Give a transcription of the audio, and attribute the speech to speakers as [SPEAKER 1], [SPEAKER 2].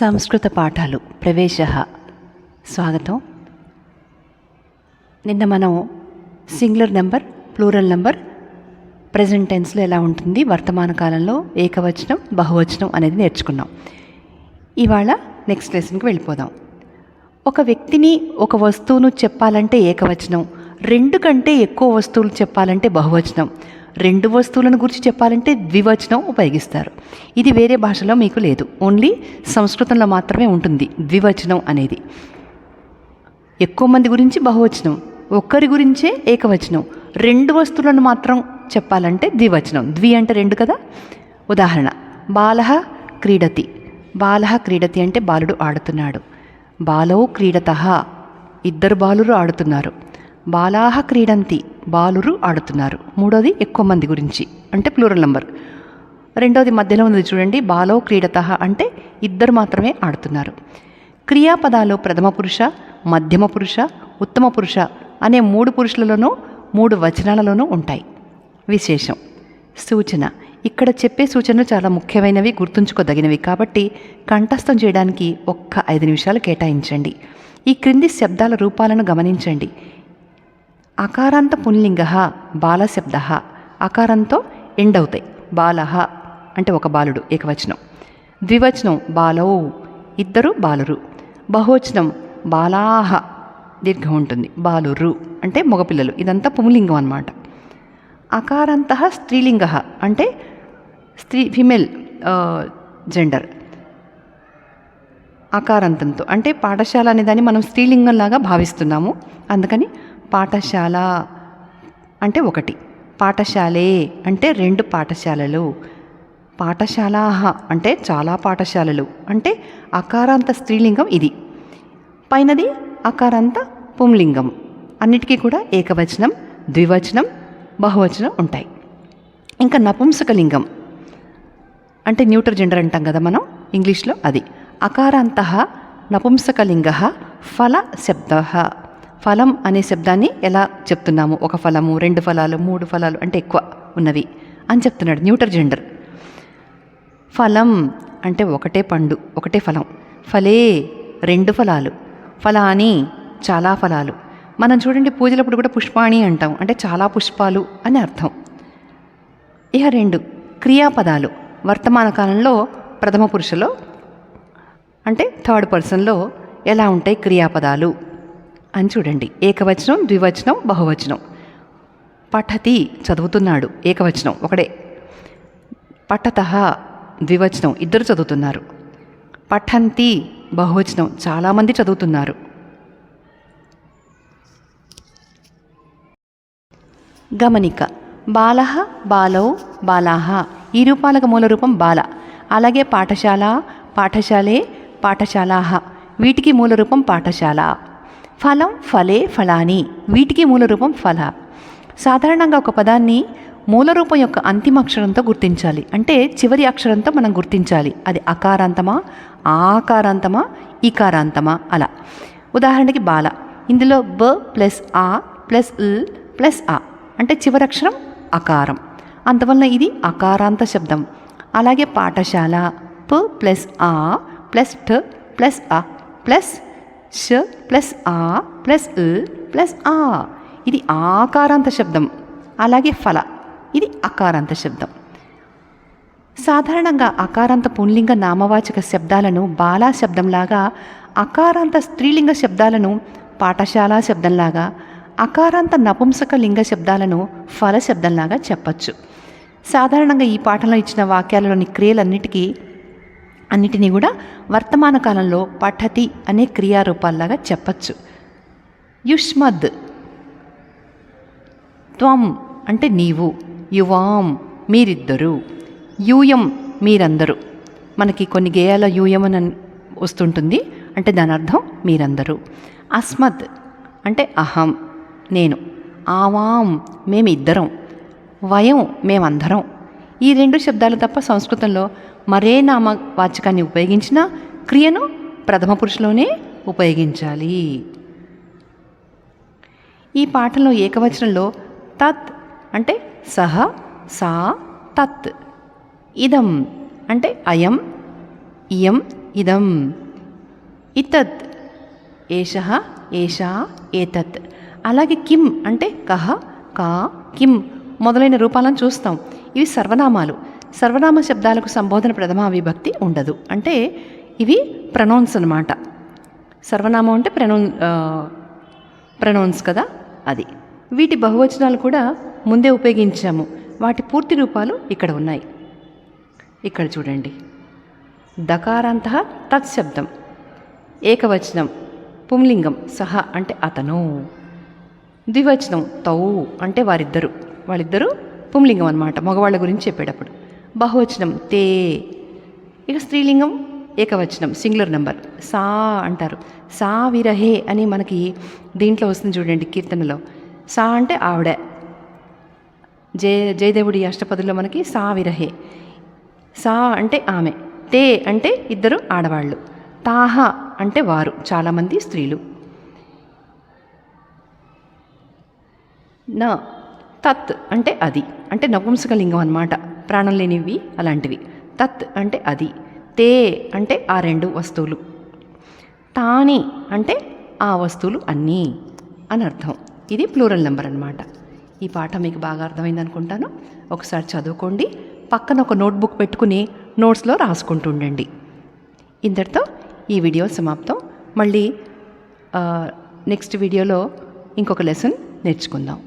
[SPEAKER 1] సంస్కృత పాఠాలు. ప్రవేశ స్వాగతం. నిన్న మనం singular number plural number present టెన్స్లో ఎలా ఉంటుంది వర్తమాన కాలంలో ఏకవచనం బహువచనం అనేది నేర్చుకున్నాం. ఇవాళ నెక్స్ట్ లెసన్కి వెళ్ళిపోదాం. ఒక వ్యక్తిని ఒక వస్తువును చెప్పాలంటే ఏకవచనం రెండు కంటే ఎక్కువ వస్తువులు చెప్పాలంటే బహువచనం. రెండు వస్తువులను గురించి చెప్పాలంటే ద్వివచనం ఉపయోగిస్తారు. ఇది వేరే భాషలో మీకు లేదు. ఓన్లీ సంస్కృతంలో మాత్రమే ఉంటుంది ద్వివచనం అనేది. ఎక్కువ మంది గురించి బహువచనం. ఒక్కరి గురించే ఏకవచనం. రెండు వస్తువులను మాత్రం చెప్పాలంటే ద్వివచనం. ద్వి అంటే రెండు కదా? ఉదాహరణ. బాలహ క్రీడతి. బాలహ క్రీడతి అంటే బాలుడు ఆడుతున్నాడు. బాలో క్రీడత. ఇద్దరు బాలురు ఆడుతున్నారు. బాలాహ క్రీడంతి. బాలురు ఆడుతున్నారు. మూడోది ఎక్కువ మంది గురించి అంటే ప్లూరల్ నంబర్. రెండోది మధ్యలో ఉంది చూడండి బాలో క్రీడత అంటే ఇద్దరు మాత్రమే ఆడుతున్నారు. క్రియాపదాలు ప్రథమ పురుష మధ్యమ పురుష ఉత్తమ పురుష అనే మూడు పురుషులలోనూ మూడు వచనాలలోనూ ఉంటాయి. విశేషం సూచన. ఇక్కడ చెప్పే సూచనలు చాలా ముఖ్యమైనవి గుర్తుంచుకోదగినవి కాబట్టి కంఠస్థం చేయడానికి ఒక్క ఐదు నిమిషాలు కేటాయించండి. ఈ క్రింది శబ్దాల రూపాలను గమనించండి. అకారాంత పుల్లింగ బాలశబ్ద. అకారంతో ఎండ్ అవుతాయి. బాల అంటే ఒక బాలుడు ఏకవచనం. ద్వివచనం బాలౌ ఇద్దరు బాలురు. బహువచనం బాలాహ దీర్ఘం ఉంటుంది. బాలురు అంటే మగపిల్లలు. ఇదంతా పుంలింగం అన్నమాట. అకారంత స్త్రీలింగ అంటే స్త్రీ ఫిమేల్ జెండర్. అకారంతంతో అంటే పాఠశాల అనేదాన్ని మనం స్త్రీలింగంలాగా భావిస్తున్నాము. అందుకని పాఠశాల అంటే ఒకటి. పాఠశాలే అంటే రెండు పాఠశాలలు. పాఠశాల అంటే చాలా పాఠశాలలు. అంటే అకారాంత స్త్రీలింగం ఇది. పైనది అకారాంత పుంలింగం. అన్నిటికీ కూడా ఏకవచనం ద్వివచనం బహువచనం ఉంటాయి. ఇంకా నపుంసకలింగం. అంటే న్యూటర్ జెండర్ అంటాం కదా మనం ఇంగ్లీష్లో అది. అకారాంత నపుంసకలింగ ఫల శబ్ద. ఫలం అనే శబ్దాన్ని ఎలా చెప్తున్నాము? ఒక ఫలము రెండు ఫలాలు మూడు ఫలాలు అంటే ఎక్కువ ఉన్నవి అని చెప్తున్నాడు న్యూటర్ జెండర్. ఫలం అంటే ఒకటే పండు ఒకటే ఫలం. ఫలే రెండు ఫలాలు. ఫలాని చాలా ఫలాలు. మనం చూడండి పూజలప్పుడు కూడా పుష్పాణి అంటాం. అంటే చాలా పుష్పాలు అని అర్థం. ఇక రెండు క్రియాపదాలు. వర్తమాన కాలంలో ప్రథమ పురుషులో అంటే థర్డ్ పర్సన్లో ఎలా ఉంటాయి క్రియాపదాలు? అని చూడండి. ఏకవచనం ద్వివచనం బహువచనం. పఠతి చదువుతున్నాడు. ఏకవచనం ఒకడే. పఠత ద్వివచనం ఇద్దరు చదువుతున్నారు. పఠంతి బహువచనం చాలామంది చదువుతున్నారు. గమనిక. బాల బాలౌ బాలాహ. ఈ రూపాలకు మూల రూపం బాల. అలాగే పాఠశాల పాఠశాలే పాఠశాలాహ. వీటికి మూల రూపం పాఠశాల. ఫలం ఫలే ఫలాని. వీటికి మూల రూపం ఫల. సాధారణంగా ఒక పదాన్ని మూల రూపం యొక్క అంతిమ అక్షరంతో గుర్తించాలి. అంటే చివరి అక్షరంతో మనం గుర్తించాలి. అది అకారాంతమా ఆకారాంతమా ఇకారాంతమా అలా. ఉదాహరణకి బాల. ఇందులో బ ప్లస్ ఆ ప్లస్ ల్ ప్లస్ ఆ. అంటే చివరి అక్షరం అకారం. అందువలన ఇది అకారాంత శబ్దం. అలాగే పాఠశాల. ప ప్లస్ ఆ ప్లస్ ఠ ప్లస్ ఆ ప్లస్ ష ప్లస్ ఆ ప్లస్ ఉ ప్లస్ ఆ ఇది ఆకారాంత శబ్దం అలాగే ఫల ఇది అకారాంత శబ్దం సాధారణంగా అకారాంత పుంలింగ నామవాచక శబ్దాలను బాలా శబ్దంలాగా అకారాంత స్త్రీలింగ శబ్దాలను పాఠశాల శబ్దంలాగా అకారాంత నపుంసక లింగ శబ్దాలను ఫల శబ్దంలాగా చెప్పచ్చు. సాధారణంగా ఈ పాఠంలో ఇచ్చిన వాక్యాలలోని క్రియలన్నిటికీ అన్నిటినీ కూడా వర్తమాన కాలంలో పఠతి అనే క్రియారూపాల్లాగా చెప్పచ్చు. యుష్మద్. త్వం అంటే నీవు యువాం మీరిద్దరూ యూయం మీరందరూ. మనకి కొన్ని గేయాల యూయం అని వస్తుంటుంది అంటే దాని అర్థం మీరందరూ. అస్మద్ అంటే అహం నేను. ఆవాం మేమిద్దరం. వయం మేమందరం. ఈ రెండు శబ్దాలు తప్ప సంస్కృతంలో మరే నామవాచకాన్ని ఉపయోగించినా క్రియను ప్రథమ పురుషులోనే ఉపయోగించాలి. ఈ పాఠంలో ఏకవచనంలో తత్ అంటే సహ సా తత్. ఇదం అంటే అయం ఇయం ఇదం. ఇతత్ ఏష ఏషా ఏతత్. అలాగే కిమ్ అంటే కహ కా కిమ్ మొదలైన రూపాలను చూస్తాం. ఇవి సర్వనామాలు. సర్వనామ శబ్దాలకు సంబోధన ప్రథమా విభక్తి ఉండదు. అంటే ఇవి ప్రనౌన్స్ అనమాట సర్వనామం అంటే ప్రనౌన్ ప్రనౌన్స్ కదా అది. వీటి బహువచనాలు కూడా ముందే ఉపయోగించాము. వాటి పూర్తి రూపాలు ఇక్కడ ఉన్నాయి. ఇక్కడ చూడండి. దకారాంత తత్శబ్దం ఏకవచనం. పుంలింగం. సహ అంటే అతను. ద్వివచనం తౌ అంటే వారిద్దరు. వాళ్ళిద్దరూ పుంలింగం అనమాట మగవాళ్ళ గురించి చెప్పేటప్పుడు. బహువచనం తే. ఇక స్త్రీలింగం ఏకవచనం సింగులర్ నెంబర్. సా అంటారు. సా విరహే అని మనకి దీంట్లో వస్తుంది చూడండి కీర్తనలో. సా అంటే ఆవిడ. జయ జయదేవుడి అష్టపదుల్లో మనకి సా విరహే. సా అంటే ఆమె. తే అంటే ఇద్దరు ఆడవాళ్ళు. తాహ అంటే వారు చాలామంది స్త్రీలు. నా. తత్ అంటే అది. అంటే నపుంసకలింగం అన్నమాట. ప్రాణం లేనివి అలాంటివి. తత్ అంటే అది. తే అంటే ఆ రెండు వస్తువులు. తాని అంటే ఆ వస్తువులు అన్నీ అని అర్థం. ఇది ప్లూరల్ నెంబర్ అనమాట ఈ పాఠం మీకు బాగా అర్థమైంది అనుకుంటాను ఒకసారి చదువుకోండి. పక్కన ఒక నోట్బుక్ పెట్టుకుని నోట్స్లో రాసుకుంటూ ఉండండి. ఇంతటితో ఈ వీడియో సమాప్తం. మళ్ళీ నెక్స్ట్ వీడియోలో ఇంకొక లెసన్ నేర్చుకుందాం.